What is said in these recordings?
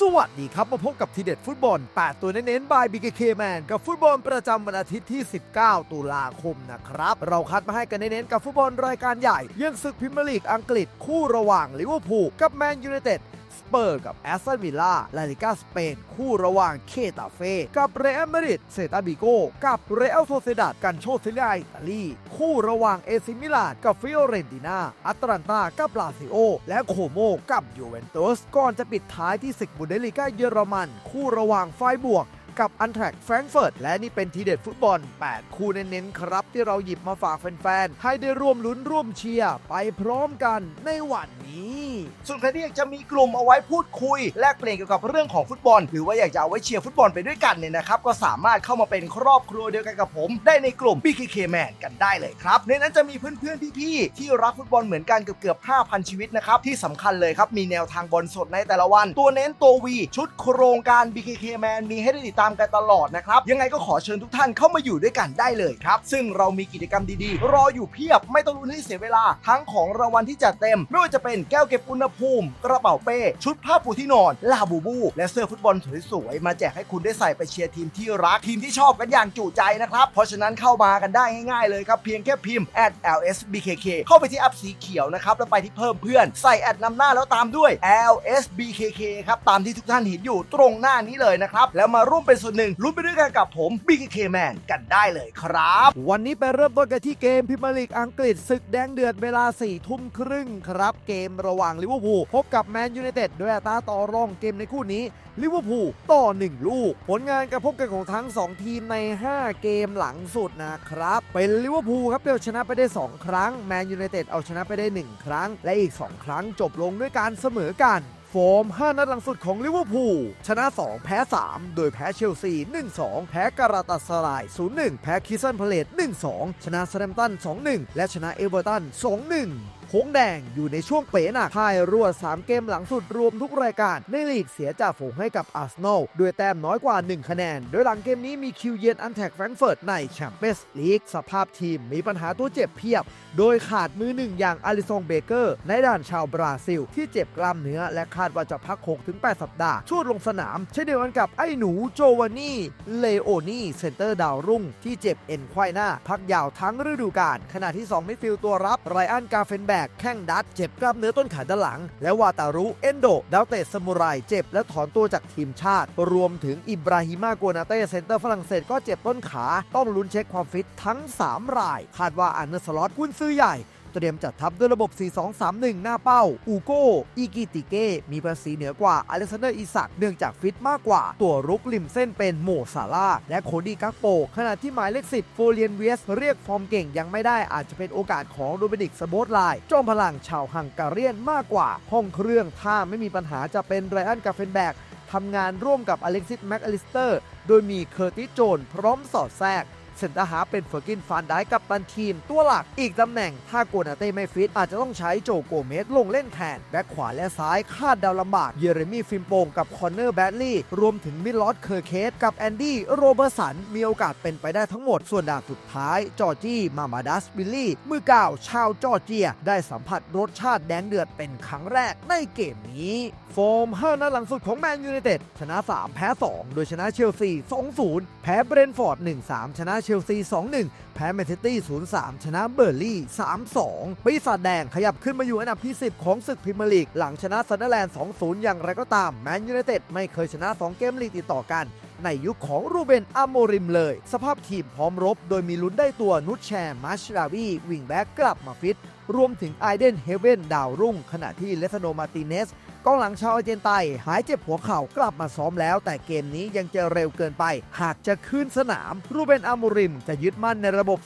สวัสดีครับ มาพบกับทีเด็ดฟุตบอล 8 ตัวเน้นๆ บาย BKK Man กับฟุตบอลประจำวันอาทิตย์ที่ 19 ตุลาคมนะครับ เราคัดมาให้กันเน้นๆ กับฟุตบอลรายการใหญ่เยืองศึกพรีเมียร์ลีกอังกฤษคู่ระหว่างลิเวอร์พูลกับแมนยูไนเต็ด เปอร์กับแอสตันวิลล่าลาลิกาสเปน คู่ระหว่างเคตาเฟ่กับเรอัลมาดริดเซตาบิโกกับเรอัลโซเซดัดกันโชซิลียอิตาลีคู่ระหว่างเอซิมิลานกับฟิโอเรนติน่าอัตแลนตากับลาซิโอ และโคโมกับยูเวนตุสก่อนจะปิดท้ายที่ศึกบุนเดลิก้าเยอรมัน คู่ระหว่างไฟบวก กับอันแทรกแฟรงเฟิร์ตและนี่เป็นทีเด็ดฟุตบอล 8 คู่เน้นๆครับ ที่เราหยิบมาฝากแฟนๆ ให้ได้ร่วมลุ้นร่วมเชียร์ไปพร้อมกันในวันนี้ ส่วนใครที่อยากจะมีกลุ่มเอาไว้พูดคุย แลกเปลี่ยนเกี่ยวกับเรื่องของฟุตบอล หรือว่าอยากจะเอาไว้เชียร์ฟุตบอลไปด้วยกันเนี่ยนะครับก็สามารถเข้ามาเป็นครอบครัวเดียวกันกับผม ได้ในกลุ่ม BKK Man กันได้เลยครับในนั้นจะมีเพื่อนๆพี่ๆที่รักฟุตบอลเหมือนกันเกือบเกือบ5,000 ชีวิตนะครับที่สำคัญเลยครับมีแนวทางบอลสดในแต่ละวัน ตัวเน้นตัววีชุดโครงการ BKK Man มีให้ได้ติดตามกันตลอดนะครับ ยังไงก็ขอเชิญทุกท่านเข้ามาอยู่ด้วยกันได้เลยครับ ซึ่งเรามีกิจกรรมดีๆ รออยู่เพียบไม่ต้องลุ้นให้เสียเวลา ทั้งของรางวัลที่จัดเต็ม ไม่ว่าจะเป็นแก้วเก็บอุณหภูมิ กระเป๋าเป้ชุดผ้าปูที่นอน ลาบูบู และเสื้อฟุตบอลสวยๆมาแจกให้คุณได้ใส่ไปเชียร์ทีมที่รักทีมที่ชอบกันอย่างจุใจนะครับเพราะฉะนั้นเข้ามากันได้ง่ายๆเลยครับเพียงแค่พิมพ์ @lsbkk เข้าไปที่แอปสีเขียวนะครับแล้วไปที่เพิ่มเพื่อนใส่แอดนำหน้าแล้วตามด้วย lsbkk ครับตามที่ทุกท่านเห็นอยู่ตรงหน้านี้เลยนะครับแล้วมาร่วมเป็นส่วนหนึ่งลุ้นไปด้วยกันกับผม BKK Man กันได้เลยครับ วันนี้ไปเริ่มต้นกันที่เกมพรีเมียร์ลีกอังกฤษศึกแดงเดือดเวลา4ี่ทุ่มครึ่งครับ เกมระหว่างลิเวอร์พูลพบกับแมนยูไนเต็ดด้วยอัตราต่อรองเกมในคู่นี้ลิเวอร์พูลต่อ 1 ลูก ผลงานการพบกันของทั้ง 2 ทีมใน 5 เกมหลังสุดนะครับ เป็นลิเวอร์พูลครับเดียวชนะไปได้ 2 ครั้งแมนยูไนเต็ดเอาชนะไปได้ 1 ครั้ง และอีก 2 ครั้งจบลงด้วยการเสมอกัน ฟอร์ม 5 นัดหลังสุดของลิเวอร์พูลชนะ 2 แพ้ 3 โดยแพ้เชลซี 1-2 แพ้การาตาสลาย 0-1 แพ้คิสซันพเลต1-2 ชนะแซมตัน 2-1 และชนะเอเวอร์ตัน 2-1 หงแดงอยู่ในช่วงเป๋หนักพ่ายรวด 3 เกมหลังสุดรวมทุกรายการ ในลีกเสียจากฝูงให้กับอาร์เซนอลด้วยแต้มน้อยกว่า 1 คะแนน โดยหลังเกมนี้มีคิวเยือนอันแทกแฟรงเฟิร์ตในแชมเปี้ยนส์ลีกสภาพทีมมีปัญหาตัวเจ็บเพียบ โดยขาดมือหนึ่งอย่างอลิซงเบเกอร์ ในด่านชาวบราซิล ที่เจ็บกล้ามเนื้อและคาดว่าจะพัก 6-8 สัปดาห์ช่วงลงสนาม เช่นเดียวกันกับไอ้หนูโจวานนี่เลโอนี่เซนเตอร์ดาวรุ่ง ที่เจ็บเอ็นควายหน้า พักยาวทั้งฤดูกาลขณะที่2มิดฟิลด์ตัวรับไรอันกาเฟนแบก แข้งดัดเจ็บกล้ามเนื้อต้นขาด้านหลัง และวาตารุ เอนโด ดาวเตะสมุไรเจ็บและถอนตัวจากทีมชาติ รวมถึงอิบราฮิมาโกนาเต้เซนเตอร์ฝรั่งเศสก็เจ็บต้นขา ต้องลุ้นเช็คความฟิตทั้ง 3 ราย คาดว่าอันเนอร์สล็อตกุนซื้อใหญ่ เตรียมจัดทัพด้วยระบบ 4-2-3-1 หน้าเป้า อูโกอีกิติเก้ มีภาษีเหนือกว่าอเล็กซานเดอร์อิสัก เนื่องจากฟิตมากกว่า ตัวรุกริมเส้นเป็นโมซาลาและโคดี้กักโป ขณะที่หมายเลข10โฟเลียนเวส เรียกฟอร์มเก่งยังไม่ได้อาจจะเป็นโอกาสของโดมินิกสโบตไลจอมพลังชาวฮังการียนมากกว่า ห้องเครื่องถ้าไม่มีปัญหาจะเป็นไรอันกาเฟนแบกทำงานร่วมกับอเล็กซิสแม็กอลิสเตอร์ โดยมีเคอร์ติสโจน พร้อมสอดแทรก เซนเตอร์ฮาเป็นเฟอร์กินฟานได้กับตันทีมตัวหลักอีกตำแหน่ง ถ้าโกนาเต้ไม่ฟิต อาจจะต้องใช้โจโกเมสลงเล่นแทนแบ็คขวาและซ้ายคาดเดาลำบาก เยเรมีฟิมโปงกับคอนเนอร์แบดลีย์รวมถึงมิลลอดเคอร์เคสกับแอนดี้โรเบอร์สันมีโอกาสเป็นไปได้ทั้งหมด ส่วนดาวสุดท้าย จอร์จี้มามาดัสบิลลี่ มือก่าวชาวจอร์เจีย ได้สัมผัสรสชาติแดงเดือดเป็นครั้งแรกในเกมนี้โฟอร์ม5นัดหลังสุดของแมนยูไนเต็ดชนะ 3 แพ้ 2 โดยชนะเชลซี 2-0 แพ้เบรนฟอร์ด 1-3 ชนะเชชลซี 2-1 แพ้แมนเชสเตอร์0-3 ชนะเบอร์ลี่ 3-2 ปีศาจแดงขยับขึ้นมาอยู่อันดับที่ 10 ของศึกพรีเมียร์ลีก หลังชนะซันเดอร์แลนด์ 2-0 อย่างไรก็ตาม แมนยูไนเต็ดไม่เคยชนะ 2 เกมลีกติดต่อกันในยุคของรูเบนอโมริมเลย สภาพทีมพร้อมรบ โดยมีลุ้นได้ตัวนุชแชร์มัชราวีวิงแบ็กกลับมาฟิต รวมถึงไอเดนเฮเวนดาวรุ่ง ขณะที่เลสโนมาติเนส กองหลังชาวอาร์เจนไตหายเจ็บหัวเข่ากลับมาซ้อมแล้ว แต่เกมนี้ยังจะเร็วเกินไป หากจะขึ้นสนาม รูเบนอามูริม จะยึดมั่นในระบบ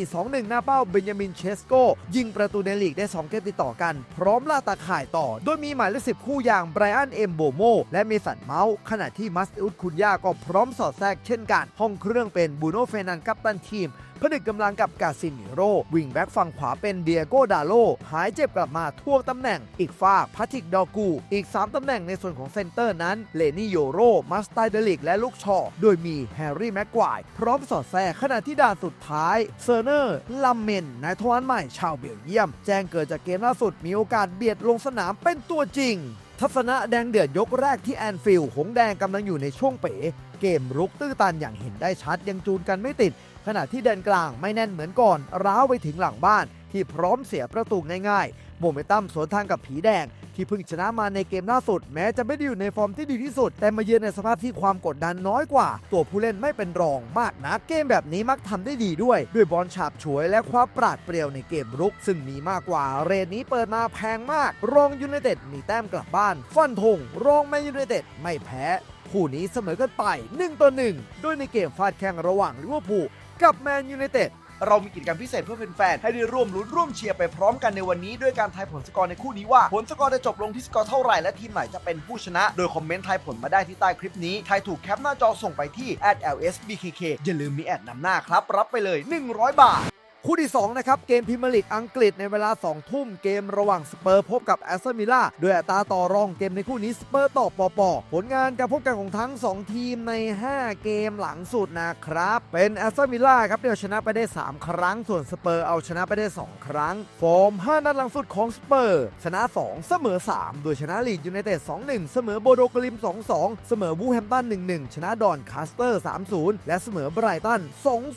3-4-2-1 หน้าเป้าเบนยามินเชสโก ยิงประตูในลีกได้ 2 เกมติดต่อกัน พร้อมล่าตาข่ายต่อ โดยมีหมายเลขสิบคู่อย่างไบรอันเอมโบโมและเมสันเมาส์ขณะที่มัสอุดคุนยาก็พร้อมสอดแทรกเช่นกันห้องเครื่องเป็นบูโนเฟนันกัปตันทีม ผนึกกำลังกับกาซิมิโร่วิ่งแบ็กฝั่งขวาเป็นเดียโกดาโล หายเจ็บกลับมาท่วงตำแหน่ง อีกฝากพัทิกดอกู อีก 3 ตำแหน่งในส่วนของเซนเตอร์นั้น เลนี่โยโรมัสไตเดลิกและลูกชอ โดยมีแฮร์รี่แม็กควายพร้อมสอดแทรกขณะที่ด่านสุดท้าย เซอร์เนอร์ลัมเมนนายทวารใหม่ชาวเบลเยียม แจ้งเกิดจากเกมล่าสุดมีโอกาสเบียดลงสนามเป็นตัวจริง ทัศนะแดงเดือดยกแรกที่แอนฟิลด์หงแดงกำลังอยู่ในช่วงเป๋ เกมรุกตื้อตันอย่างเห็นได้ชัดยังจูนกันไม่ติด ณะที่แดนกลางไม่แน่นเหมือนก่อน ร้าวไปถึงหลังบ้านที่พร้อมเสียประตูง่ายๆ โมเมนตัมสวนทางกับผีแดง ที่เพิ่งชนะมาในเกมล่าสุด แม้จะไม่ได้อยู่ในฟอร์มที่ดีที่สุด แต่มาเยือนในสภาพที่ความกดดันน้อยกว่า ตัวผู้เล่นไม่เป็นรองมากนะเกมแบบนี้มักทำได้ดีด้วย ด้วยบอลฉาบฉวยและความปราดเปรียวในเกมรุก ซึ่งมีมากกว่า เรทนี้เปิดมาแพงมาก รองยูไนเต็ดมีแต้มกลับบ้าน ฟันธงรองแมนยูไนเต็ดไม่แพ้คู่นี้เสมอกันไป1ต่อ1โดยในเกมฟาดแข่งระหว่างลิเวอร์พูล กับแมนยูไนเต็ดเรามีกิจกรรมพิเศษเพื่อแฟนๆ ให้ได้ร่วมลุ้นร่วมเชียร์ไปพร้อมกันในวันนี้ ด้วยการทายผลสกอร์ในคู่นี้ว่า ผลสกอร์จะจบลงที่สกอร์เท่าไหร่ และทีมไหนจะเป็นผู้ชนะ โดยคอมเมนต์ทายผลมาได้ที่ใต้คลิปนี้ ทายถูกแคปหน้าจอส่งไปที่ @lsbkk อย่าลืมมีแอดนำหน้าครับ รับไปเลย 100 บาท คู่ที่ 2 นะครับ เกมพรีเมียร์ลีกอังกฤษในเวลา 2 ทุ่มเกมระหว่างสเปอร์พบกับแอสตันวิล่าโดยอัตราต่อรองเกมในคู่นี้สเปอร์ต่อปอปอผลงานการพบกันของทั้ง 2 ทีมใน 5 เกมหลังสุดนะครับ เป็นแอสตันวิล่าครับเดียวชนะไปได้ 3 ครั้ง ส่วนสเปอร์เอาชนะไปได้ 2 ครั้ง ฟอร์ม 5 นัดหลังสุดของสเปอร์ ชนะ 2 เสมอ 3 โดยชนะลีดยูไนเต็ด 2-1 เสมอโบโดกลิม 2-2 เสมอวูแฮมตัน 1-1 ชนะดอนคาสเตอร์ 3-0 และเสมอไบรตัน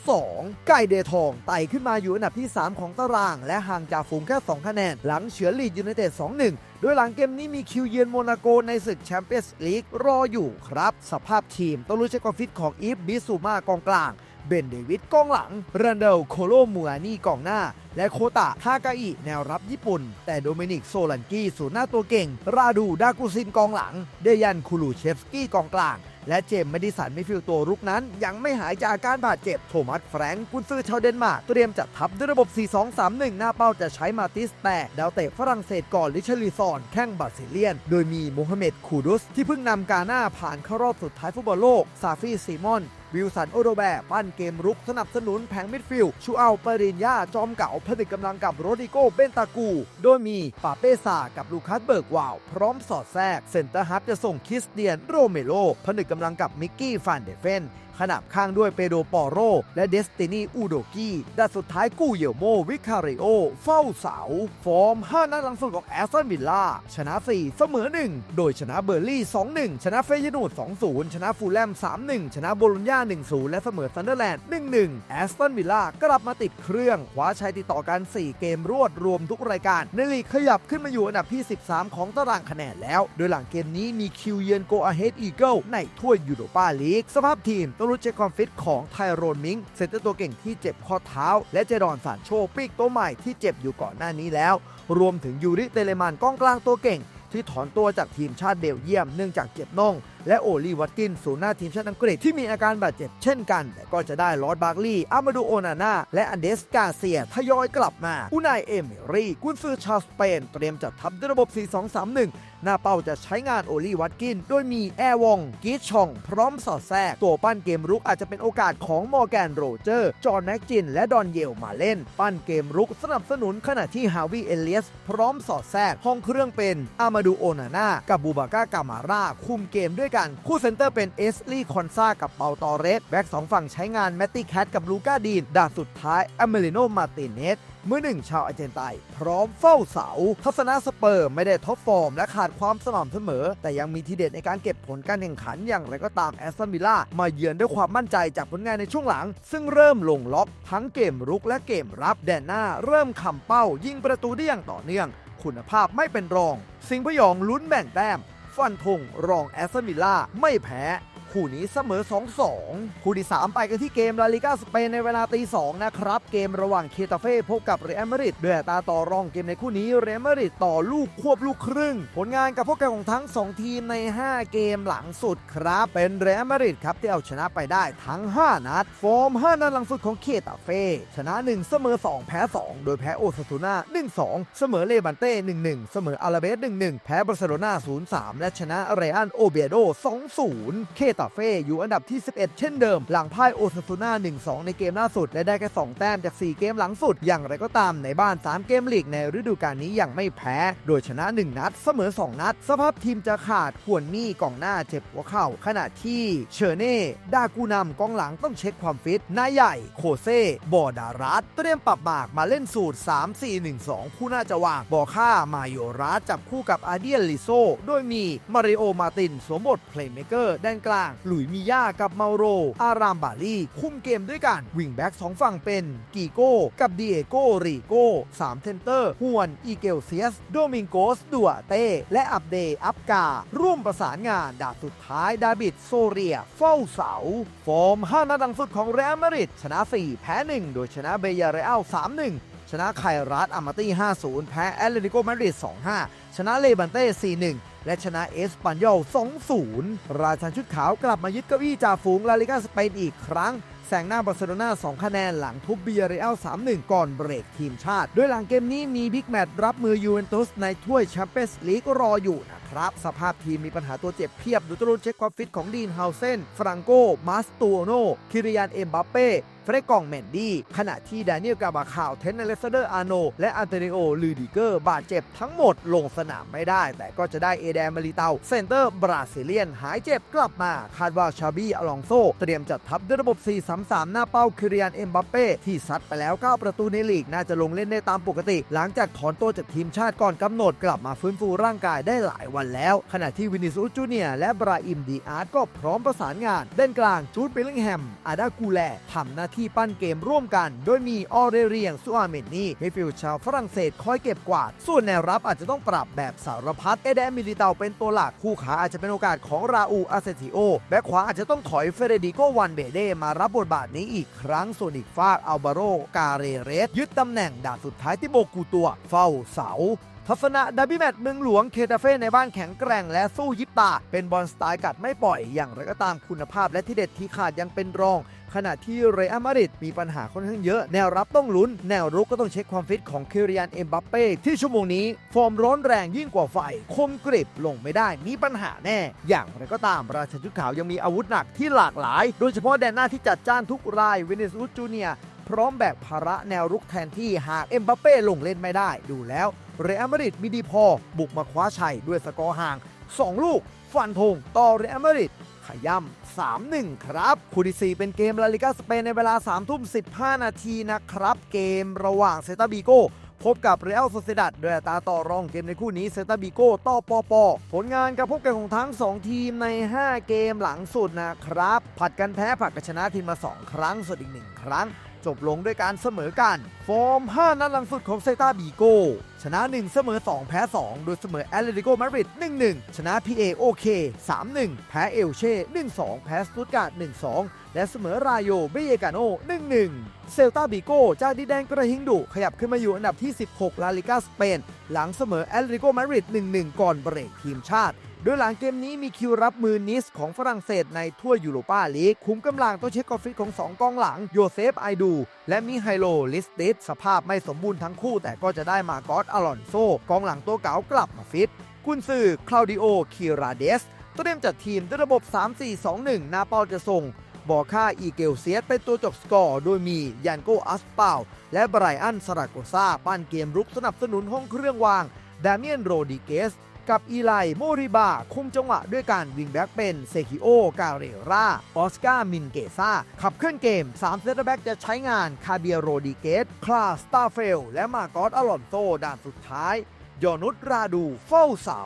2-2 ไก่เดทองไต่ขึ้นมาอยู่อันดับที่ 3 ของตาราง และห่างจากฝูงแค่ 2 คะแนน หลังเฉือนลีดยูไนเต็ด 2-1 โดยหลังเกมนี้มีคิวเยือนโมนาโกในศึกแชมเปี้ยนส์ลีกรออยู่ครับ สภาพทีมต้องรู้เช็คความฟิตของอีฟบิสูมากองกลาง เบนเดวิดกองหลังรันเดลโคโลมูอานี่กองหน้า และโคตะทากาอิแนวรับญี่ปุ่น แต่โดมินิกโซลันกี้ศูนย์หน้าตัวเก่ง ราดูดากุซินกองหลัง เดยันคูลูเชฟสกี้กองกลาง และเจมส์มดิสันมิฟิลตัวรุกนั้น ยังไม่หายจากอาการบาดเจ็บโทมัสแฟรงค์กุนซือชาวเดนมาร์กเตรียมจัดทัพด้วยระบบ 4-2-3-1 หน้าเป้าจะใช้มาติสแต่ดาวเตะฝรั่งเศสก่อนลิชลีซอนแข้งบาซิเลียน โดยมีโมฮัมเหม็ดคูดุสที่เพิ่งนำกาหน้าผ่านเข้ารอบสุดท้ายฟุตบอลโลกซาฟีซีมอน วิลสันโอโดแบร์ปั้นเกมรุกสนับสนุนแผงมิดฟิลด์ชูอัลปริญญาจอมเก่าผนึกกำลังกับโรดิโกเบนตากู โดยมีปาเป้ซากับลูคัสเบิร์กวาว พร้อมสอดแทรก เซนเตอร์ฮับจะส่งคริสเตียนโรเมโลผนึกกำลังกับมิกกี้ฟานเดเฟน ขนับข้างด้วยเปโดปอโร และเดสตินีอูโดกี้ด้านสุดท้ายกู้เยวโมวิคาริโอ เฝ้าเสา ฟอร์ม 5 นัดหลังสุดของแอสตันวิลล่า ชนะ 4 เสมอ 1 โดยชนะเบอร์ลี่ 2-1 ชนะเฟยนูด2-0 ชนะฟูลแลม 3-1 ชนะโบโลญญา 1-0 และเสมอซันเดอร์แลนด์ 1-1 แอสตันวิลล่ากลับมาติดเครื่องคว้าชัยติดต่อกัน 4 เกมรวดรวมทุกรายการในลีกขยับขึ้นมาอยู่อันดับที่ 13 ของตารางคะแนนแล้ว โดยหลังเกมนี้มีคิวเยือนโกอาเฮดอีเกิลในถ้วยยูโรปาลีกสภาพทีมตองรู้เช็คความฟิตของไทโรนมิงเซนเตอร์ตัวเก่งที่เจ็บข้อเท้า และเจดอนสานโชปีกตัวใหม่ที่เจ็บอยู่ก่อนหน้านี้แล้ว รวมถึงยูริเตเลมานกองกลางตัวเก่ง ที่ถอนตัวจากทีมชาติเบลเยียมเนื่องจากเจ็บน่องและโอลีวัตกินศูนย์หน้าทีมชาติอังกฤษที่มีอาการบาดเจ็บเช่นกัน แต่ก็จะได้ลอร์ดบาร์ลีย์อามาดูโอนาน่าและอันเดสกาเซียทยอยกลับมา อุนายเอเมรี่กุนซือชาวสเปน เตรียมจัดทัพด้วยระบบ 4-2-3-1 หน้าเป้าจะใช้งานโอลีวัตกิน โดยมีแอร์วองกีชชอง พร้อมสอดแทรก ตัวปั้นเกมรุกอาจจะเป็นโอกาสของมอร์แกนโรเจอร์ จอห์นแม็กจิน และดอนเยลมาเล่น ปั้นเกมรุกสนับสนุนขณะที่ฮาวิเอเลียส พร้อมสอดแทรกห้องเครื่องเป็นอามาดูโอนาน่ากับบูบาก้ากามาร่าคุมเกมด้วยกัน คู่เซนเตอร์เป็นเอสลี่คอนซากับเปาตอเรสแบ็กสองฝั่งใช้งานแมตตี้แคทกับลูก้าดีนด่านสุดท้ายอเมริโนมาติเนส มือหนึ่งชาวอาร์เจนไตน์พร้อมเฝ้าเสา ทัศนะสเปอร์ไม่ได้ท็อปฟอร์ม และขาดความสม่ำเสมอ แต่ยังมีทีเด็ดในการเก็บผลการแข่งขันอย่างไรก็ตามแอสตันวิลล่ามาเยือนด้วยความมั่นใจจากผลงานในช่วงหลัง ซึ่งเริ่มลงล็อกทั้งเกมรุกและเกมรับแดนหน้า เริ่มคำเป้า ยิงประตูได้อย่างต่อเนื่อง คุณภาพไม่เป็นรอง สิงห์พยองลุ้นแบ่งแต้ม ฟันธงรองแอสตันวิลล่าไม่แพ้ คู่นี้เสมอ 2-2 คู่ที่ 3 ไปกันที่เกมลาลิกาสเปนในเวลาตี2นะครับ เกมระหว่างเคตาเฟ่พบกับเรอัลมาดริดด้วยอัตาต่อรองเกมในคู่นี้เรอัลมาดริดต่อลูกควบลูกครึ่ง ผลงานกับพวกแกของทั้ง 2 ทีมใน 5 เกมหลังสุดครับ เป็นเรอัลมาดริดครับที่เอาชนะไปได้ทั้ง 5 นัด ฟอร์ม 5 นัดหลังสุดของเคตาเฟ่ชนะ 1 เสมอ 2 แพ้ 2 โดยแพ้โอซาซูน่า1-2 เสมอเลบันเต้ 1-1 เสมออาราเบส 1-1 แพ้บาร์เซโลนา0-3 และชนะเรอัลโอเบียโด 2-0 เคตาาเฟ่อยู่อันดับที่ 11 เช่นเดิม หลังพ่ายโอซาซูน่า 1-2 ในเกมล่าสุด และได้แค่ 2 แต้มจาก 4 เกมหลังสุด อย่างไรก็ตามในบ้าน 3 เกมลีกในฤดูกาลนี้ยังไม่แพ้ โดยชนะ 1 นัด เสมอ 2 นัด สภาพทีมจะขาดขวนมี่กองหน้าเจ็บหัวเข่า ขณะที่เชอร์เน่ดากูนำกองหลังต้องเช็คความฟิตนายใหญ่ โคเซ่บอดารัสเตรียมปรับหมากมาเล่นสูตร 3-4-1-2 คู่น่าจะวางบอค่ามาโยรัสจับคู่กับอาเดียนลิโซโดยมีมาริโอมาตินสวมบทเพลย์เมเกอร์ด้านกลางหลุยมิย่ากับเมาโร อารามบาลีคุมเกมด้วยกัน วิงแบ็กสองฝั่งเป็นกีโก้ กับดีเอโกริโก้สามเทนเตอร์ฮวนอีเกลเซียส โดมิงโกสดัวเต้และอับเดอับกา ร่วมประสานงานดาบสุดท้ายดาบิดโซเรีย เฝ้าเสา ฟอร์ม5นัดหลังสุดของเรอัลมาดริดชนะ 4 แพ้ 1 โดยชนะเบยาเรอัล3-1ชนะไครัสอามาตี้ 5-0 แพ้แอตเลติโกมาดริด 2-5 ชนะเลบันเต้ 4-1 และชนะเอสปันยอล 2-0 ราชันชุดขาวกลับมายึดเก้าอี้จ่าฝูงลาลิกาสเปนอีกครั้งแซงหน้าบาร์เซโลนา2คะแนนหลังทุบเบียเรอัล3-1 ก่อนเบรกทีมชาติ โดยหลังเกมนี้มีบิ๊กแมตช์รับมือยูเวนตุสในถ้วยแชมเปี้ยนส์ลีกรออยู่นะครับ สภาพทีมมีปัญหาตัวเจ็บเพียบดูตรุนเช็คความฟิตของดีนเฮาเซนฟรังโกมาสตูโนคิริยานเอ็มบัปเป้ เฟรกองเมนดี้ ขณะที่ดานิเอลกาบาคาว เทนเนเลสเดอร์อาโน และอันเตเนโอลูดิเกอร์ บาดเจ็บทั้งหมดลงสนามไม่ได้ แต่ก็จะได้เอแดนมาริเตาเซนเตอร์บราซิเลียน หายเจ็บกลับมา คาดว่าชาบี้อลองโซ เตรียมจัดทัพด้วยระบบ 4-3-3 หน้าเป้าคิริยานเอ็มบัปเป้ ที่ซัดไปแล้ว 9 ประตูในลีก น่าจะลงเล่นได้ตามปกติ หลังจากถอนตัวจากทีมชาติก่อนกำหนดกลับมาฟื้นฟูร่างกายได้หลายวันแล้ว ขณะที่วินิสูจูเนียและบราอิมดีอาร์ตก็พร้อมประสานงานด้นกลางจูดเบลลิงแฮมอาดากูแลทำหน้าที่ปั้นเกมร่วมกัน โดยมีออเรเรียงซูอาเมนนี่มิฟิลชาวฝรั่งเศสคอยเก็บกวาด ส่วนแนวรับอาจจะต้องปรับแบบสารพัดเอเดมิลิเตาเป็นตัวหลักคู่ขาอาจจะเป็นโอกาสของราอูอาเซติโอแบ็คขวาอาจจะต้องถอยเฟเรดิโกวันเบเดมารับบทบาทนี้อีกครั้งส่วนอีกฝากอัลบาโรกาเรเรสยึดตำแหน่งดาบสุดท้ายที่โบกูตัวเฝ้าเสาทัศนะดาร์บี้แมตช์เมืองหลวงเคตาเฟ่ในบ้านแข็งแกร่งและสู้ยิบตา เป็นบอลสไตล์กัดไม่ปล่อยอย่างไรก็ตามคุณภาพและที่เด็ดที่ขาดยังเป็นรอง ขณะที่เรอัลมาดริดมีปัญหาค่อนข้างเยอะ แนวรับต้องลุ้น แนวรุกก็ต้องเช็คความฟิตของคิริยานเอ็มบัปเป้ที่ชั่วโมงนี้ ฟอร์มร้อนแรงยิ่งกว่าไฟ คมกริบลงไม่ได้มีปัญหาแน่ อย่างไรก็ตามราชชุดขาวยังมีอาวุธหนักที่หลากหลาย โดยเฉพาะแดนหน้าที่จัดจ้านทุกรายเวเนซุสจูเนียพร้อมแบกภาระแนวรุกแทนที่หากเอ็มบัปเป้ลงเล่นไม่ได้ดูแล้วเรอัลมาดริดมีดีพอ บุกมาคว้าชัยด้วยสกอร์ห่าง 2 ลูก ฟันธงต่อเรอัลมาดริด ขย่ำ 3-1 ครับคู่ที่ 4 เป็นเกมลาลิกาสเปนในเวลา 3 ทุ่ม 15 นาทีนะครับ เกมระหว่างเซตาบิโกพบกับเรอัลโซเซดัดด้วยอัตราต่อรองเกมในคู่นี้เซตาบิโกต่อปอปอผลงานการพบกันของทั้ง 2 ทีมใน 5 เกมหลังสุดนะครับ ผัดกันแพ้ผัดกันชนะทีมมา 2 ครั้งส่วนอีก 1 ครั้ง จบลงด้วยการเสมอกัน ฟอร์ม 5 นัดหลังสุดของเซตาบีโกชนะ 1 เสมอ 2 แพ้ 2 โดยเสมอแอตเลติโกมาดริด1-1 ชนะ PA โอเค3-1 แพ้เอลเช่1-2 แพ้สตุตการ์ด1-2 และเสมอรายโยเบเยกาโน1-1 เซลตาบิโกจากดินแดนกระหิงดุขยับขึ้นมาอยู่อันดับที่ 16 ลาลิกาสเปน หลังเสมอแอตเลติโกมาดริด1-1 ก่อนเบรกทีมชาติ โดยหลังเกมนี้มีคิวรับมือนิสของฝรั่งเศสในถ้วยูโรปาลีก คุมกำลังต้องเช็คกอฟิตของ 2 กองหลัง โยเซฟไอดู และมิไฮโลลิสติสสภาพไม่สมบูรณ์ทั้งคู่ แต่ก็จะได้มากอสอลอนโซ กองหลังตัวเก๋ากลับมาฟิต กุนซือคลาวดิโอคิราเดสเตรียมจัดทีมด้วยระบบ 3-4-2-1หน้าเป้าจะส่งบอค่าอีเกลเซียสเป็นตัวจบสกอร์ โดยมียันโกอัสเปาและไบรอันสราโกซาปั้นเกมรุกสนับสนุนห้องเครื่องวาง ดาเมียนโรดิเกส กับอีไลโมริบา คุมจังหวะด้วยการวิงแบ็กเป็นเซคิโอกาเรราออสการ์มินเกซ่า ขับเคลื่อนเกม 3 เซตแบ็กจะใช้งานคาเบียโรดิเกสคลาสตาเฟล และมากอสอลอนโซด่านสุดท้ายยอนุสราดูเฝ้าเสา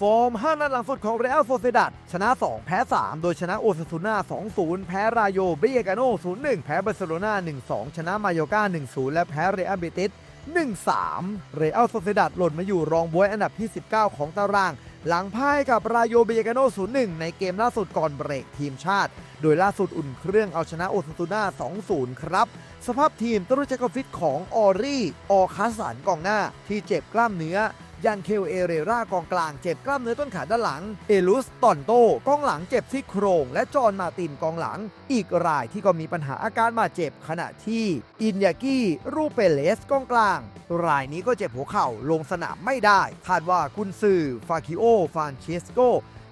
ฟอร์ม 5 นัดหลังสุดของเรอัลโซเซดัดชนะ 2 แพ้ 3 โดยชนะโอซาซูน่า 2-0 แพ้รายโยเบเยกาโน0-1 แพ้บาร์เซโลนา1-2 ชนะมาโอกา1-0 และแพ้เรอัลเบติส 1-3 เรอัลโซเซดัดหล่นมาอยู่รองบวยอันดับที่ 19 ของตาราง หลังพ่ายกับรายโยเบียกาโน 0-1 ในเกมล่าสุดก่อนเบรกทีมชาติ โดยล่าสุดอุ่นเครื่องเอาชนะโอซาซูน่า 2-0 ครับ สภาพทีมต้องรู้จักฟิตของออรี่ ออคาสันกองหน้าที่เจ็บกล้ามเนื้อ ยันเคลเอเรรากองกลางเจ็บกล้ามเนื้อต้นขาด้านหลัง เอลุสตอนโตกองหลังเจ็บซี่โครง และจอห์นมาตินกองหลัง อีกรายที่ก็มีปัญหาอาการบาดเจ็บขณะที่อินยากิรูเปเลสกองกลาง รายนี้ก็เจ็บหัวเข่าลงสนามไม่ได้ คาดว่ากุนซือฟาคิโอฟานเชสโก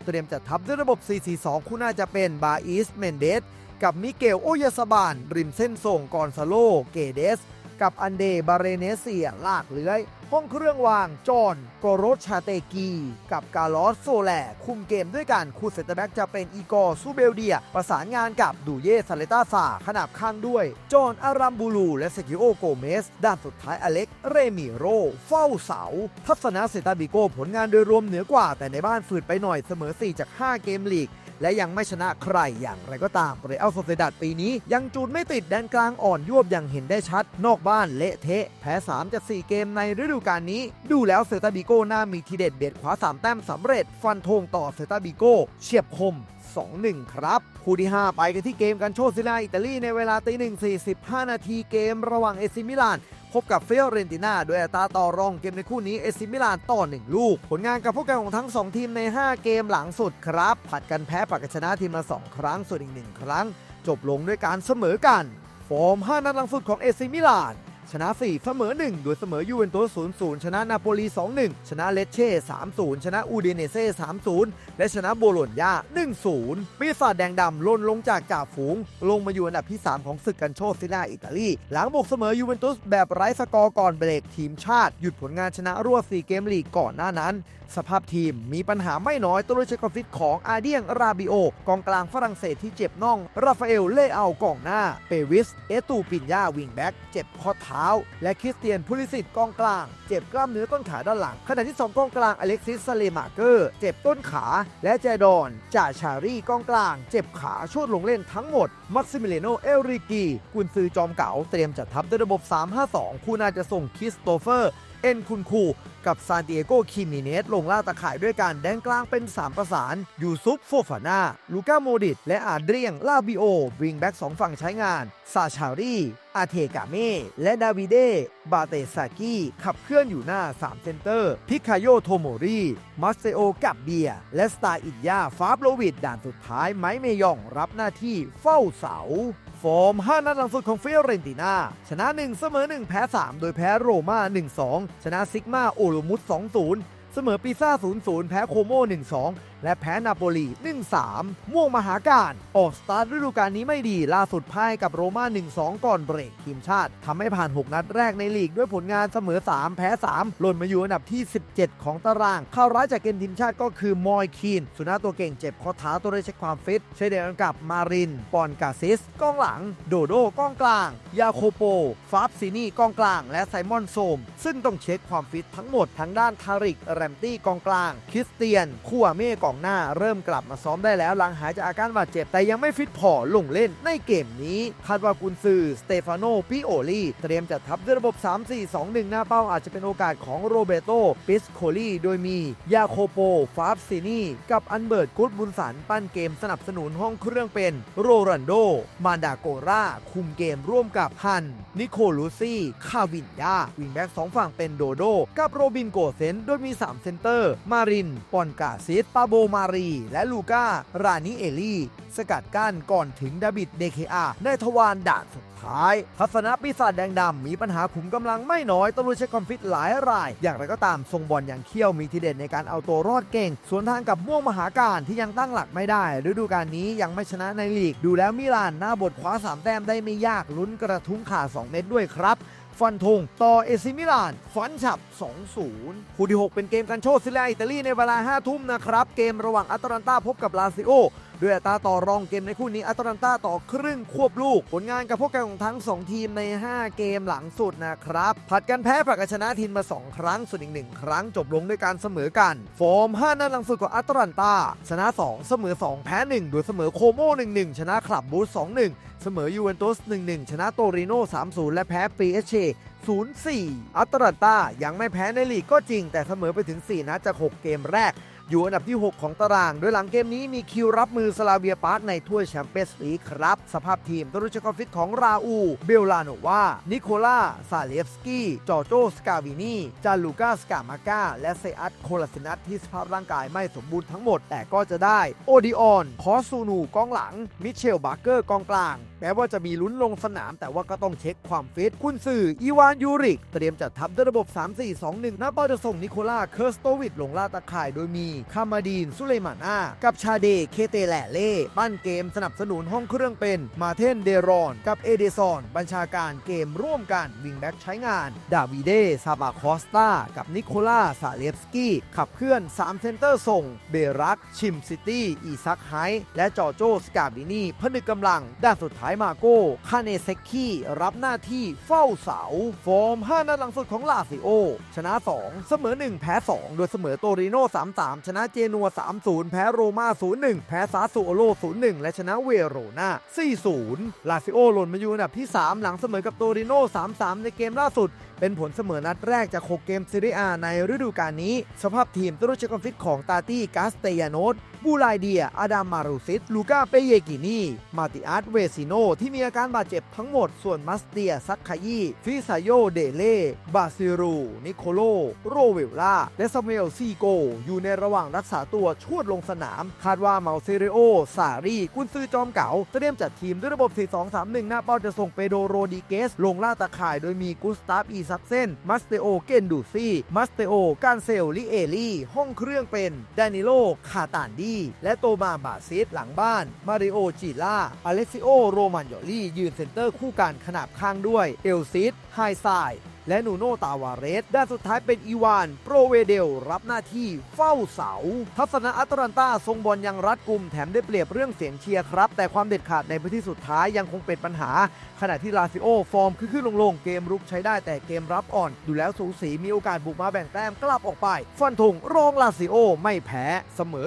เตรียมจัดทัพด้วยระบบ 442 คู่น่าจะเป็นบาอิสเมนเดสกับมิเกลโอยาสบาน ริมเส้นส่งกอนซาโลเกเดส กับอันเดบาเรเนเซียลากเลื้อย ห้องเครื่องวาง จอห์นโกโรชาเตกี กับกาลอสโซแลคุมเกมด้วยกันคู่เซนเตอร์แบ็กจะเป็นอีกอร์ซูเบลเดีย ประสานงานกับดูเย่ซาเลตาซาขนาบข้างด้วย จอห์นอารัมบูลู และเซกิโอโกเมส ด้านสุดท้ายอเล็ก เรมิโร เฝ้าเสา ทัศนะเซตาบิโกผลงานโดยรวมเหนือกว่า แต่ในบ้านฝืดไปหน่อยเสมอ 4 จาก 5 เกมลีก และยังไม่ชนะใครอย่างไรก็ตามเรอัลโซเซดัดปีนี้ ยังจูนไม่ติดแดนกลางอ่อนยวบอย่างเห็นได้ชัด นอกบ้านเละเทะ แพ้3จาก4เกมในฤดูกาลนี้ ดูแล้วเซตาบิโก้น่ามีทีเด็ดเบ็ดขวา 3 แต้มสำเร็จ ฟันธงต่อเซตาบิโก้เฉียบคม 2-1 ครับ คู่ที่ 5 ไปกันที่เกมกันโชซิลาอิตาลีในเวลาตีหนึ่ง45 นาทีเกมระหว่างเอซิมิลาน พบกับเฟยเรนติน่าโดยอัตราต่อรองเกมในคู่นี้เอซิมิลานต่อ 1 ลูก ผลงานกับพวกกันของทั้ง 2 ทีมใน 5 เกมหลังสุดครับ ผัดกันแพ้ปักชนะทีมละ2ครั้งส่วนอีก 1 ครั้ง จบลงด้วยการเสมอกัน ฟอร์ม 5 นัดหลังสุดของเอซิมิลาน ชนะ 4 เสมอ 1 โดยเสมอยูเวนตุส0-0 ชนะนาโปลี 2-1 ชนะเลเช่ 3-0 ชนะอูดิเนเซ่ 3-0 และชนะโบโลญญา 1-0 ปีศาจแดงดำล่นลงจากจ่าฝูง ลงมาอยู่อันดับที่ 3 ของศึกกันโชซิล่าอิตาลี หลังบุกเสมอยูเวนตุสแบบไร้สกอร์ก่อนเบรกทีมชาติ หยุดผลงานชนะรวด4เกมลีกก่อนหน้านั้น สภาพทีมมีปัญหาไม่น้อยตัวเชคอฟิตของอาเดียงราบิโอกองกลางฝรั่งเศสที่เจ็บน่อง ราฟาเอลเล่เอากองหน้า เปวิส เอตูปินยาวิงแบ็กเจ็บข้อเท้า และคริสเตียนพุลิสิตกองกลาง เจ็บกล้ามเนื้อต้นขาด้านหลัง ขณะที่ 2กองกลางอเล็กซิสซาเลมาเกอร์เจ็บต้นขาและเจดอนจ่าชารีกองกลาง เจ็บขาชวดลงเล่นทั้งหมดมักซิมิเลโนเอลริกีกุนซือจอมเก๋าเตรียมจัดทัพด้วยระบบ 352 คู่น่าจะส่งคริสโตเฟอร์เอ็นคุณคูกับซานติเอโกคิมิเนสลงล่าตะข่ายด้วยการแดนกลางเป็น 3 ประสาน ยูซุปโฟฟาน่า ลูก้าโมดิต และอาเดรียง ลาบิโอวิงแบ็กสองฝั่งใช้งาน ซาชารีอาเทกาเม่ และดาวิเด บาเตซากิขับเคลื่อนอยู่หน้า 3 เซนเตอร์ พิคาโยโทโมรีมัสเซโอกับเบีย และสตาอินยาฟาบโลวิดด่านสุดท้ายไมค์เมยองรับหน้าที่เฝ้าเสาฟอร์ม 5 นัดหลังสุดของเฟยเรนติน่า ชนะ 1 เสมอ 1 แพ้ 3 โดยแพ้โรม่า 1-2 ชนะซิกมาโอลมุส 2-0 เสมอปีซ่า 0-0 แพ้โคโม1-2 และแพ้นาโปลี1-3 ม่วงมหาการ ออกสตาร์ทฤดูกาลนี้ไม่ดี ล่าสุดพ่ายกับโรม่า 1-2 ก่อนเบรกทีมชาติทำให้ผ่าน 6 นัดแรกในลีกด้วยผลงานเสมอ 3 แพ้ 3 หล่นมาอยู่อันดับที่ 17 ของตารางข่าวร้ายจากเกมทีมชาติก็คือมอยคีน สุนัขตัวเก่งเจ็บข้อเท้าตัวได้เช็คความฟิตใช้เดนกับมาริน ปอนกาซิสกองหลัง โดโดกองกลาง ยาโคโป ฟาบซินี่กองกลาง และไซมอนโซม ซึ่งต้องเช็คความฟิตทั้งหมดทั้งด้านทาริกแรมตี้กองกลาง คริสเตียนคัวเม่กองหน้าเริ่มกลับมาซ้อมได้แล้วหลังหายจากอาการบาดเจ็บ แต่ยังไม่ฟิตพอลงเล่นในเกมนี้ คาดว่ากุนซือสเตฟานโนปิโอลีเตรียมจัดทัพด้วยระบบ 3-4-2-1 หน้าเป้าอาจจะเป็นโอกาสของโรเบโตปิสโคลีโดยมียาโคโปฟาบซินีกับอันเบิร์ตกุดบุญสันปั้นเกมสนับสนุนห้องเครื่องเป็นโรรันโด มานดาโกราคุมเกมร่วมกับฮัน นิโคลูซี่คาวินยาวิงแบ็กสองฝั่งเป็นโดโด กับโรบินโกเซนโดยมี 3 เซนเตอร์ มาริน ปอนกาซิสปาโบมารี และลูก้ารานิเอลีสกัดกั้นก่อนถึงดาบิดเดเคอาในทวารด่านสุดท้ายทัศนะปีศาจแดงดำมีปัญหาขุมกำลังไม่น้อยต้องรู้เช็คความฟิตหลายราย อย่างไรก็ตามทรงบอลอย่างเขี้ยวมีทีเด็ดในการเอาตัวรอดเก่ง สวนทางกับม่วงมหาการที่ยังตั้งหลักไม่ได้ ฤดูกาลนี้ยังไม่ชนะในลีก ดูแล้วมิลานหน้าบทคว้า3แต้มได้ไม่ยากลุ้นกระทุ้งขา2เม็ดด้วยครับ ฟันธงต่อเอซิมิลานฟันฉับ 2-0 คู่ที่ 6 เป็นเกมกันโชซิลาอิตาลีในเวลา 5 ทุ่มนะครับ เกมระหว่างอัตแลนตาพบกับลาซิโอ ด้วยอัตราต่อรองเกมในคู่นี้อัตแลนตาต่อครึ่งควบลูก ผลงานกับพวกกันของทั้ง 2 ทีมใน 5 เกมหลังสุดนะครับ ผัดกันแพ้ผัดกันชนะทีมมา 2 ครั้งส่วนอีก 1 ครั้งจบลงด้วยการเสมอกัน ฟอร์ม 5 นัดหลังสุดของอัตแลนตา ชนะ 2 เสมอ 2 แพ้ 1 โดยเสมอโคโม1-1 ชนะคลับบูส2-1 เสมอยูเวนตุส 1-1 ชนะโตริโน3-0 และแพ้ปีเอชเช0-4 อัตแลนตายังไม่แพ้ในลีกก็จริงแต่เสมอไปถึง 4นัดจาก 6 เกมแรก อยู่อันดับที่ 6 ของตาราง โดยหลังเกมนี้มีคิวรับมือสลาเวียปาร์คในถ้วยแชมเปี้ยนส์ลีกครับ สภาพทีมต้องรู้จักความฟิตของราอู เบลลาโนวา นิโคล่า ซาเลฟสกี้ จอโจสกาวินี จาลูกาสกามาก้า และเซอัตโคลาสินัทที่สภาพร่างกายไม่สมบูรณ์ทั้งหมด แต่ก็จะได้ โอดิออน คอสซูนูกองหลัง มิเชล บาร์เกอร์กองกลาง แม้ว่าจะมีลุ้นลงสนาม แต่ว่าก็ต้องเช็คความฟิต คุณสื่อ อีวานยูริก เตรียมจัดทัพด้วยระบบ 3-4-2-1หน้าเป้าจะส่งนิโคล่า เคอร์สโตวิดลงล่าตะข่ายโดยมีคามาดีน สุเลมาน่ากับชาเด เคเตแหล่เล่ ปั้นเกมสนับสนุนห้องเครื่องเป็น มาเทนเดรอน กับเอเดซอน บัญชาการเกมร่วมกันวิงแบ็กใช้งาน ดาวิเด ซาบาคอสตา กับนิโคลาซาเลฟสกี้ ขับเคลื่อน 3 เซนเตอร์ส่ง เบรัก ชิมซิตี้ อีซักไฮ และจอโจสกาบินีผนึกกำลัง ด้านสุดท้ายมาโก้ คาเนเซกคีรับหน้าที่เฝ้าเสา ฟอร์ม 5 นัดหลังสุดของลาซิโอ ชนะ 2 เสมอ 1 แพ้ 2 โดยเสมอโตริโน3-3ชนะเจนัว 3-0 แพ้โรม่า 0-1 แพ้ซาสูโอโล 0-1 และชนะเวโรนา4-0 ลาซิโอหล่นมาอยู่อันดับที่ 3 หลังเสมอกับโตริโน 3-3 ในเกมล่าสุด เป็นผลเสมอนัดแรกจาก 6 เกมซีเรียอาในฤดูกาลนี้ สภาพทีมตุรเชกอนฟิตของตาตี้กาสเตยาโนสบูไลเดีย อาดามมารุซิต ลูก้าเปเยกินีมาติอาร์ตเวซิโน ที่มีอาการบาดเจ็บทั้งหมด ส่วนมัสเตีย ซักคายีฟิซาโย เดเล่ บาซิรู นิโคโล โรเวลล่า และซามูเอลซีโก อยู่ในระหว่างรักษาตัวชวดลงสนาม คาดว่าเมาเซเรโอ ซารีกุนซือจอมเก๋าเตรียมจัดทีมด้วยระบบ 4-2-3-1 หน้าเป้าจะส่งเปโดโรดิเกส ลงล่าตาข่าย โดยมีกุสตาฟอีซกเซนมัสเตโอเกนดูซี่มัสเตโอการเซลลิเอลี่ห้องเครื่องเป็นดานิโลคาตานดี และโตมาบาซิสหลังบ้าน มาริโอจิล่าอเลซิโอโรมันยอลี่ยืนเซนเตอร์คู่กันขนาบข้างด้วยเอลซิสไฮไซและนูโนตาวาเรส ด้านสุดท้ายเป็นอีวาน โปรเวเดล รับหน้าที่เฝ้าเสา ทัศนะอัตแลนตาทรงบอลยังรัดกุมแถมได้เปรียบเรื่องเสียงเชียร์ครับ แต่ความเด็ดขาดในพื้นที่สุดท้ายยังคงเป็นปัญหา ขณะที่ลาซิโอ ฟอร์มขึ้นขึ้นลงลงๆ เกมรุกใช้ได้แต่เกมรับอ่อน ดูแล้วสูสีมีโอกาสบุกมาแบ่งแต้มกลับออกไป ฟันธงรองลาซิโอไม่แพ้เสมอ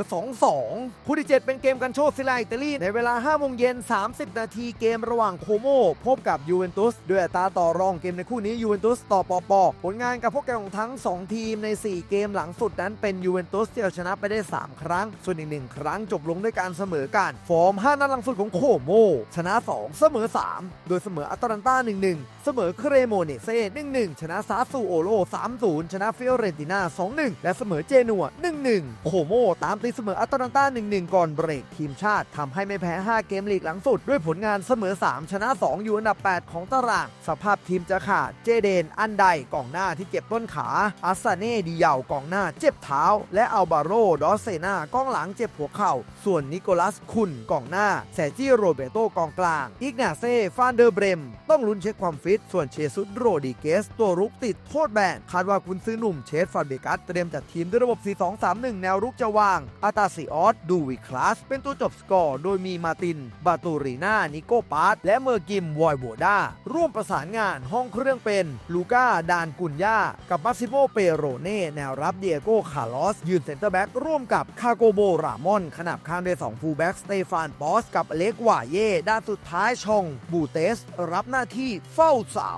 2-2 คู่ที่ 7 เป็นเกมกันโชคซิลาอิตาลีในเวลา5โมงเย็น30 นาทีเกมระหว่างโคโมพบกับยูเวนตุสด้วยอัตราต่อรองเกมในคู่นี้ยูเวนตุสต่อปอปอผลงานกับพวกแกของทั้ง 2 ทีมใน 4 เกมหลังสุดนั้นเป็นยูเวนตุสที่เอาชนะไปได้ 3 ครั้ง ส่วนอีกหนึ่งครั้งจบลงด้วยการเสมอกัน ฟอร์ม 5 นัดหลังสุดของโคโม ชนะ 2 เสมอ 3 โดยเสมออัตแลนตา 1-1 เสมอเครโมเนเซ่1-1 ชนะซาสูโอโล 3-0 ชนะฟิโอเรนติน่า 2-1 และเสมอเจนัว 1-1 โคโม ตามตีเสมออัตแลนตา 1-1 ก่อนเบรกทีมชาติทำให้ไม่แพ้ 5 เกมลีกหลังสุด ด้วยผลงานเสมอ 3 ชนะ 2 อยู่อันดับ 8 ของตาราง สภาพทีมจะขาเจเดนอันไดกองหน้าที่เจ็บต้นขาอาซาเน่ดิยาวกองหน้าเจ็บเท้า และอัลบาโรดอสเซนากองหลังเจ็บหัวเข่า ส่วนนิโคลัสคุนกองหน้าแซจิโรเบโตกองกลาง อิกนาเซ่ฟานเดอร์เบรม ต้องลุ้นเช็คความฟิต ส่วนเชซุสโรดิเกส ตัวรุกติดโทษแบนคาดว่าคุณซื้อหนุ่มเชสฟานเบกัสเตรียมจัดทีมด้วยระบบ 4-2-3-1 แนวรุกจะวางอาตาซิออสดูวิคลาส เป็นตัวจบสกอร์โดยมีมาติน บาตูรีนานิโกปาร์ตและเมอร์กิมวอยโบดาร่วมประสานงานห้องเครื่องเป็นลูก้าดานกุนย่ากับมาซิโมเปโรเน่แนวรับเดียโก้คาร์ลอส ยืนเซ็นเตอร์แบ็กร่วมกับคาโกโบรามอน ขนาบข้างด้วย2ฟูลแบ็กสเตฟานปอส กับอเล็กวาเย่ด้านสุดท้ายชองบูเตส รับหน้าที่เฝ้าเสา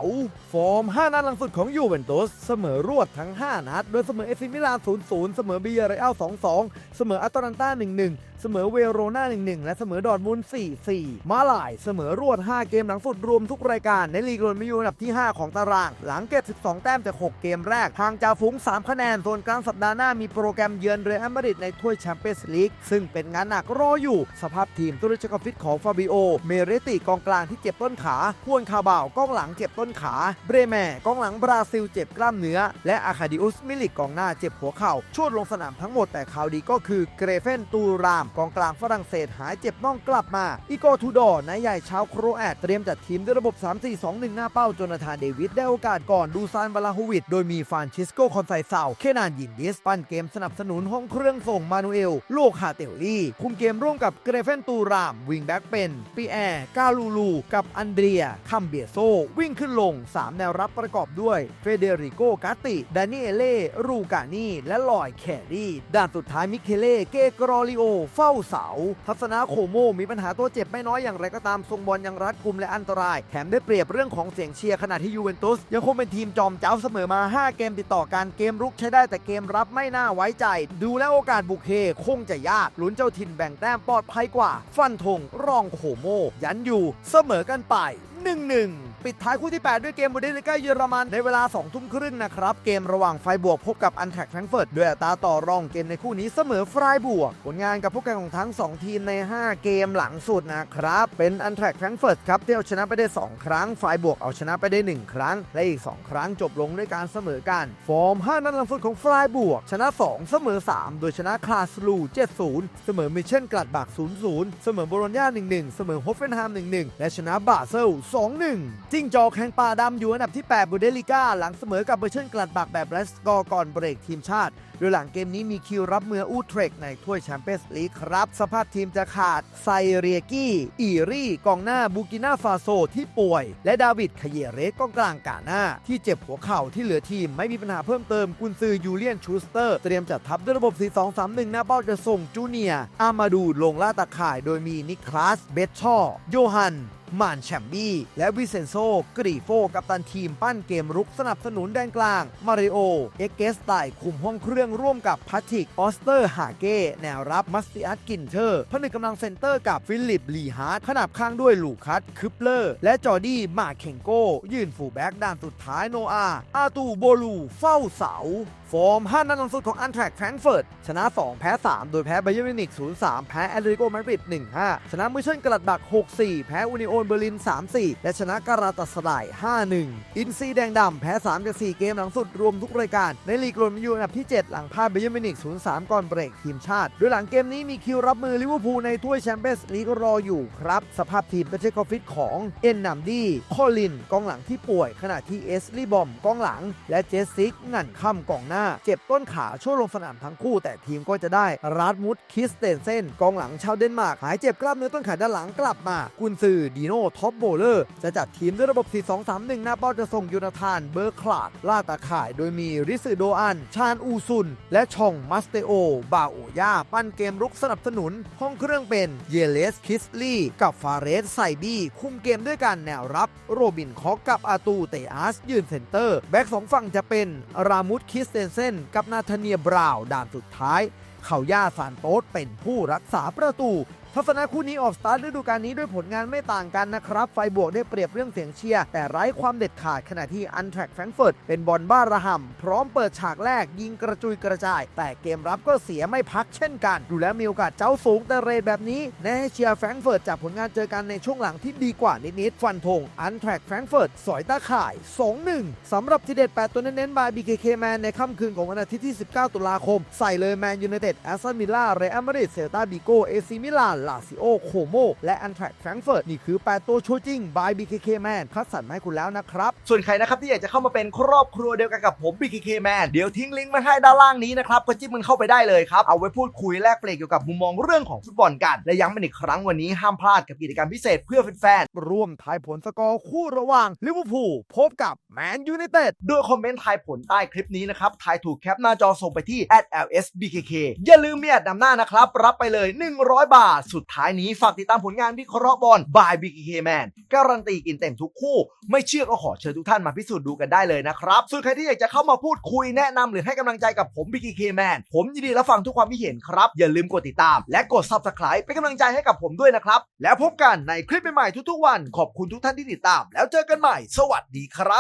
ฟอร์ม 5 นัดหลังสุดของยูเวนตุสเสมอรวดทั้ง 5 นัด โดยเสมอเอซิมิลาน 0-0 เสมอบีเยเรอัล 2-2 เสมออัตแลนตา 1-1เสมอเวโรนา1-1 และเสมอดอร์ทมุนด์4-4 มาลายเสมอรวด 5 เกมหลังสุดรวมทุกรายการในลีกรนมิยูอันดับที่ 5 ของตาราง หลังเก็บ 12 แต้มจาก 6 เกมแรก ทางจาฟุ้ง3 คะแนน ส่วนกลางสัปดาห์หน้ามีโปรแกรมเยือนเรอัลมาดริดในถ้วยแชมเปี้ยนส์ลีกซึ่งเป็นงานหนักรออยู่ สภาพทีมตุรชกฟิตของฟาบิโอ เมเรติกองกลางที่เจ็บต้นขาฮวนคาบาวกองหลังเจ็บต้นขา เบรแมกองหลังบราซิลเจ็บกล้ามเนื้อ และอาคาดิอุสมิลิกกองหน้าเจ็บหัวเข่าชวดลงสนามทั้งหมดแต่ข่าวดีก็คือเกรเฟนตูรามกองกลางฝรั่งเศสหายเจ็บน่องกลับมาอีโกทูดอ์นายใหญ่ชาวโครแอตเตรียมจัดทีมด้วยระบบ 3-4-2-1 หน้าเป้าโจนาธานเดวิดได้โอกาสก่อนดูซานบาลาฮูวิดโดยมีฟานชิสโกคอนไซเซาเคนานยินดิสปั้นเกมสนับสนุนห้องเครื่องส่งมานูเอลโลกฮาเตลลี่ คุมเกมร่วมกับเกรเฟนตูราม วิงแบ็กเป็นปีแอร์กาลูลู กับอันเดรีย คัมเบียโซ วิ่งขึ้นลง 3 แนวรับประกอบด้วยเฟเดริโกกาติดานิเอเล่ รูกานีและลอยแครี่ด้านสุดท้ายมิเคเล่ เกกรอริโอเฝ้าเสา ทัศนาโคโมมีปัญหาตัวเจ็บไม่น้อยอย่างไรก็ตามทรงบอลยังรัดกุมและอันตราย แถมได้เปรียบเรื่องของเสียงเชียร์ขณะที่ยูเวนตุสยังคงเป็นทีมจอมเจ้าเสมอมา 5 เกมติดต่อกันเกมรุกใช้ได้แต่เกมรับไม่น่าไว้ใจ ดูแล้วโอกาสบุกเฮคงจะยากลุ้นเจ้าถิ่นแบ่งแต้มปลอดภัยกว่า ฟันธงรองโคโมยันอยู่เสมอกันไป 1-1 ปิดท้ายคู่ที่ 8 ด้วยเกมบูเดสลิก้าเยอรมันในเวลา 2 ทุ่มครึ่งนะครับ เกมระหว่างไฟบวกพบกับอันแทกแฟรงเฟิร์ตด้วยอัตราต่อรองเกมในคู่นี้เสมอไฟบวก ผลงานกับพวกแข่งของทั้ง 2 ทีมใน 5 เกมหลังสุดนะครับ เป็นอันแทกแฟรงเฟิร์ตครับที่เอาชนะไปได้ 2 ครั้งไฟบวกเอาชนะไปได้ 1 ครั้ง และอีก 2 ครั้งจบลงด้วยการเสมอกัน ฟอร์ม 5 นัดหลังสุดของไฟบวก ชนะ 2 เสมอ 3 โดยชนะคลาสลู 7-0 เสมอมิเชนกลัดบัก0-0 เสมอโบโลญญา1-1 เสมอโฮฟเฟนไฮม 1-1 และชนะบาเซล2-1 จิ้งจอกแห่งป่าดำอยู่อันดับที่ 8 บูเดลิก้า หลังเสมอกับเบอร์เชนกลัดบักแบบแรสกอร์ก่อนเบรกทีมชาติ โดยหลังเกมนี้มีคิวรับมืออูเทรกในถ้วยแชมเปี้ยนส์ลีกครับ สภาพทีมจะขาดไซเรียกี้ อีรี่ กองหน้าบูกินาฟาโซที่ป่วย และดาวิดขยเยเรสกองกลางกาหน้า ที่เจ็บหัวเข่าที่เหลือทีมไม่มีปัญหาเพิ่มเติมกุนซือยูเลียนชูสเตอร์เตรียมจัดทัพด้วยระบบ 4-2-3-1 หน้าเป้าจะส่งจูเนียอามาดูลงล่าตาข่าย โดยมีนิคลาสเบชชอโยฮัน มานแชมบี้ และวิเซนโซกรีโฟกับตันทีมปั้นเกมรุกสนับสนุนแดนกลาง มาริโอ เอ็กเกสไตคุมห้องเครื่องร่วมกับพัทิก ออสเตอร์ ฮาเก้ แนวรับมัสติอัสกินเทอร์ผนึกกำลังเซนเตอร์กับฟิลิป ลีฮาร์ดขนาบข้างด้วยลูคัสคึปเลอร์ และจอร์ดี้ มาเคนโก ยืนฟูแบ็กด้านสุดท้ายโนอา อาตูโบลู เฝ้าเสาฟอร์ม 5 นัดหลังสุดของอันแทรกแฟรงเฟิร์ตชนะ 2 แพ้ 3 โดยแพ้ไบเยอร์มิวนิก0-3 แพ้แอตเลติโกมาดริด1-5 ชนะมือเช่นกระดัก 6-4 แพ้อูนิโอนเบอร์ลิน 3-4 และชนะการาตาสลาย 5-1 อินซีแดงดำแพ้ 3 จาก 4 เกมหลังสุดรวมทุกรายการ ในลีกรวมอยู่อันดับที่ 7 หลังพลาดไบเยอร์มิวนิก0-3 ก่อนเบรกทีมชาติ โดยหลังเกมนี้มีคิวรับมือลิเวอร์พูลในถ้วยแชมเปี้ยนส์ลีกรออยู่ครับสภาพทีมก็เช็คคอฟิตของเอ็นนัมดี้คอลินกองหลังที่ป่วย ขณะที่เอสลีบอมกองหลัง และเจสซิกงันค่ำกองหน้าเจ็บต้นขาช่วงลงสนามทั้งคู่ แต่ทีมก็จะได้รัดมุดคิสเตนเซนกองหลังชาวเดนมาร์กหายเจ็บกล้ามเนื้อต้นขาด้านหลังกลับมากุนซือดีโน่ท็อปโบเลอร์ จะจัดทีมด้วยระบบ 4-2-3-1 หน้าเป้าจะส่งยูนาธานเบอร์คลาดล่าตาข่ายโดยมีริซือโดอัน ชานอูซุน และชองมัสเตโอบาโอยาปั้นเกมรุกสนับสนุน ห้องเครื่องเป็นเยเลสคิสลีกับฟาเรสไซบี้คุมเกมด้วยกันแนวรับ โรบินคอกกับอาตูเตอัสยืนเซนเตอร์ แบ็กสองฝั่งจะเป็นรามุตคิสเตนเซนกับนาธาเนียบราวด่านสุดท้าย เขาย่าซานโตสเป็นผู้รักษาประตู ทัศนะคู่นี้ออกสตาร์ทฤดูกาลนี้ด้วยผลงานไม่ต่างกันนะครับไฟบวกได้เปรียบเรื่องเสียงเชียร์แต่ไร้ความเด็ดขาดขณะที่อันแทร็กแฟรงเฟิร์ตเป็นบอลบ้าระห่ำพร้อมเปิดฉากแรกยิงกระจุยกระจาย แต่เกมรับก็เสียไม่พักเช่นกัน ดูแล้วมีโอกาสเจ้าสูงแต่เรทแบบนี้แน่เชียร์แฟรงเฟิร์ตจากผลงานเจอกันในช่วงหลังที่ดีกว่านิดๆฟันธงอันแทร็กแฟรงเฟิร์ตสอยตาข่าย 2-1สำหรับทีเด็ด 8 ตัวเน้นๆบาย BKK Man ในค่ำคืนของวันอาทิตย์ที่ 19 ตุลาคม ใส่เลยแมนยูไนเต็ดแอสตันวิลล่าเรอัลมาดริดเซลตาบิโกเอซีมิลานลาซิโอโคโมและอันแทร็กแฟรงก์เฟิร์ตนี่คือ 8 ตัวชัวร์จริงบาย BKK Man คัดสรรมาให้คุณแล้วนะครับ ส่วนใครนะครับที่อยากจะเข้ามาเป็นครอบครัวเดียวกันกับผม BKK Man เดี๋ยวทิ้งลิงก์มาให้ด้านล่างนี้นะครับก็จิ้มมันเข้าไปได้เลยครับ เอาไว้พูดคุยแลกเปลี่ยนเกี่ยวกับมุมมองเรื่องของฟุตบอลกัน และย้ำเป็นอีกครั้งวันนี้ห้ามพลาดกับกิจกรรมพิเศษเพื่อแฟนร่วมทายผลสกอร์คู่ระหว่างลิเวอร์พูลพบกับแมนยูไนเต็ดๆโดยคอมเมนต์ทายผลใต้คลิปนี้นะครับทายถูกแคปหน้าจอส่งไปที่ @lsbkk อย่าลืมมีอัดนำหน้านะครับรับไปเลย 100 บาทสุดท้ายนี้ฝากติดตามผลงานวิเคราะห์บอล by BKK Man การันตีกินเต็มทุกคู่ ไม่เชื่อก็ขอเชิญทุกท่านมาพิสูจน์ดูกันได้เลยนะครับส่วนใครที่อยากจะเข้ามาพูดคุยแนะนำหรือให้กำลังใจกับผม BKK Man ผมยินดีรับฟังทุกความคิดเห็นครับ อย่าลืมกดติดตาม และกด Subscribe เป็นกำลังใจให้กับผมด้วยนะครับ แล้วพบกันในคลิปใหม่ๆทุกๆวัน ขอบคุณทุกท่านที่ติดตาม แล้วเจอกันใหม่ สวัสดีครับ